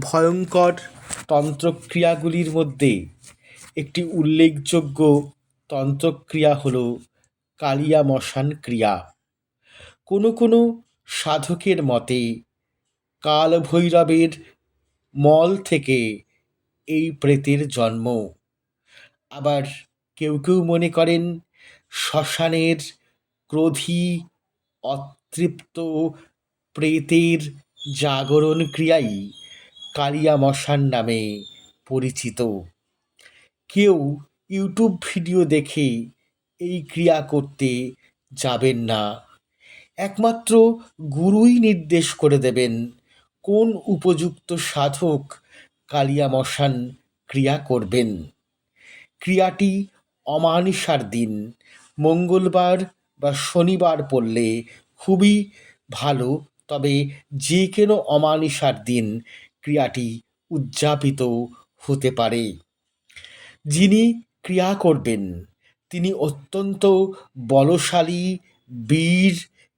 ভয়ঙ্কর তন্ত্রক্রিয়াগুলির মধ্যে একটি উল্লেখযোগ্য তন্ত্রক্রিয়া হল কালিয়ামশান ক্রিয়া। কোনো কোনো সাধকের মতে কালভৈরবের মল থেকে এই প্রেতের জন্ম। আবার কেউ কেউ মনে করেন শ্মশানের ক্রোধী অতৃপ্ত প্রেতের জাগরণ ক্রিয়াই। কালিয়ামশান নামে পরিচিত। কেউ ইউটিউব ভিডিও দেখে এই ক্রিয়া করতে যাবেন না। একমাত্র গুরুই নির্দেশ করে দেবেন কোন উপযুক্ত সাধক কালিয়ামশান ক্রিয়া করবেন। ক্রিয়াটি অমানিসার দিন, মঙ্গলবার বা শনিবার পড়লে খুবই ভালো, তবে যে কোনো অমানিসার দিন ক্রিয়াটি উদযাপিত হতে পারে। যিনি ক্রিয়া করবেন, তিনি অত্যন্ত বলশালী, বীর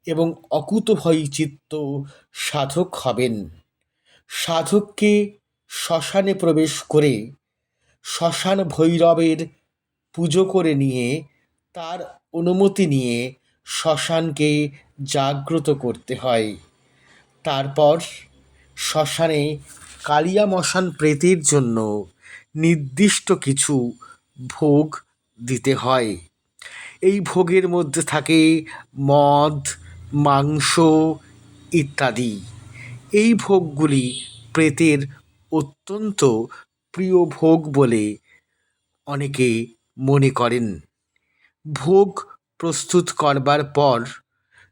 এবং অকুতোভয়ী চিত্ত সাধক হবেন। সাধককে শ্মশানে প্রবেশ করে শ্মশান ভৈরবের পুজো করে নিয়ে তার অনুমতি নিয়ে শ্মশানকে জাগ্রত করতে হয়। তারপর শ্মশানে কালিয়ামশান প্রেতের জন্য নির্দিষ্ট কিছু ভোগ দিতে হয়। এই ভোগের মধ্যে থাকে মদ, মাংস ইত্যাদি। এই ভোগগুলি প্রেতের অত্যন্ত প্রিয় ভোগ বলে অনেকে মনে করেন। ভোগ প্রস্তুত করবার পর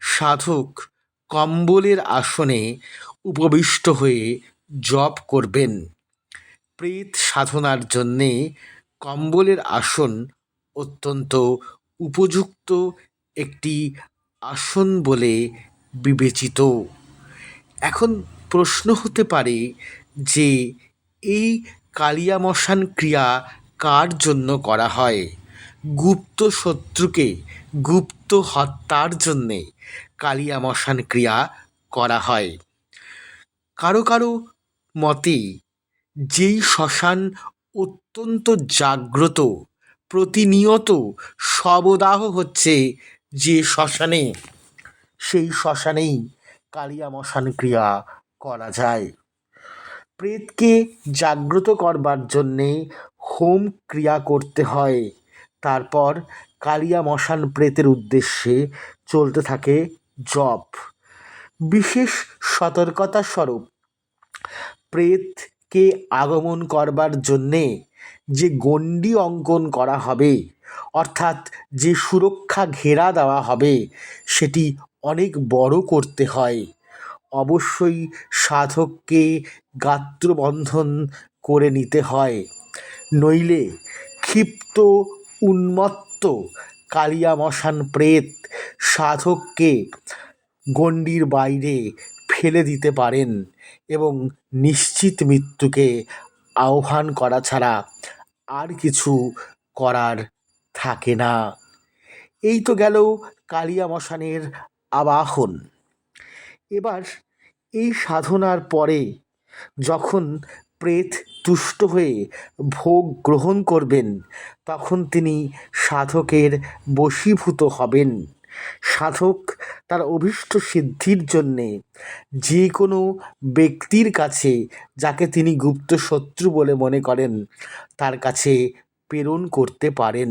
সাধক কম্বলের আসনে উপবিষ্ট হয়ে জপ করবেন। প্রেত সাধনার জন্যে কম্বলের আসন অত্যন্ত উপযুক্ত একটি আসন বলে বিবেচিত। এখন প্রশ্ন হতে পারে যে এই কালিয়ামশান ক্রিয়া কার জন্য করা হয়? গুপ্ত শত্রুকে গুপ্ত হত্যার জন্যে কালিয়ামশান ক্রিয়া করা হয়। কারও কারও মতে, যেই শ্মশান অত্যন্ত জাগ্রত, প্রতিনিয়ত শবদাহ হচ্ছে যে শ্মশানে, সেই শ্মশানেই কালিয়ামশান ক্রিয়া করা যায়। প্রেতকে জাগ্রত করবার জন্যে হোম ক্রিয়া করতে হয়। তারপর কালিয়ামশান প্রেতের উদ্দেশ্যে চলতে থাকে জপ। বিশেষ সতর্কতা স্বরূপ প্রেতকে আগমন করবার জন্যে যে গণ্ডি অঙ্কন করা হবে, অর্থাৎ যে সুরক্ষা ঘেরা দেওয়া হবে, সেটি অনেক বড় করতে হয়। অবশ্যই সাধককে গাত্রবন্ধন করে নিতে হয়। নইলে ক্ষিপ্ত, উন্মত্ত কালিয়ামশান প্রেত সাধককে গণ্ডির বাইরে ফেলে দিতে পারেন। এবং নিশ্চিত মৃত্যুকে আহ্বান করা ছাড়া আর কিছু করার থাকে না। এই তো গেল কালিয়ামশানের আবাহন। এবার এই সাধনার পরে যখন প্রেত তুষ্ট হয়ে ভোগ গ্রহণ করবেন, তখন তিনি সাধকের বশীভূত হবেন। সাধক তার অভীষ্ট সিদ্ধির জন্যে যে কোনো ব্যক্তির কাছে যাকে তিনি গুপ্ত শত্রু বলে মনে করেন, তার কাছে প্রেরণ করতে পারেন।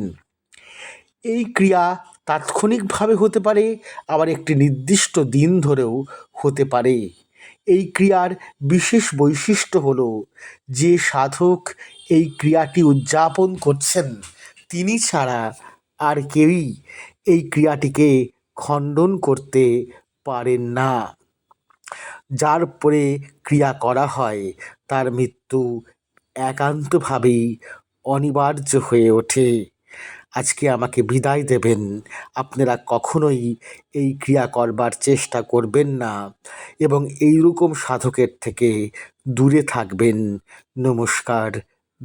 এই ক্রিয়া তাৎক্ষণিকভাবে হতে পারে, আবার একটি নির্দিষ্ট দিন ধরেও হতে পারে। এই ক্রিয়ার বিশেষ বৈশিষ্ট্য হল, যে সাধক এই ক্রিয়াটি উদযাপন করছেন, তিনি ছাড়া আর কেউই এই ক্রিয়াটিকে খণ্ডন করতে পারেন না। যার উপরে ক্রিয়া করা হয়, তার মৃত্যু একান্তভাবেই অনিবার্য হয়ে ওঠে। আজকে আমাকে বিদায় দেবেন। আপনারা কখনোই এই ক্রিয়া করবার চেষ্টা করবেন না এবং এইরকম সাধকের থেকে দূরে থাকবেন। নমস্কার,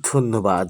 ধন্যবাদ।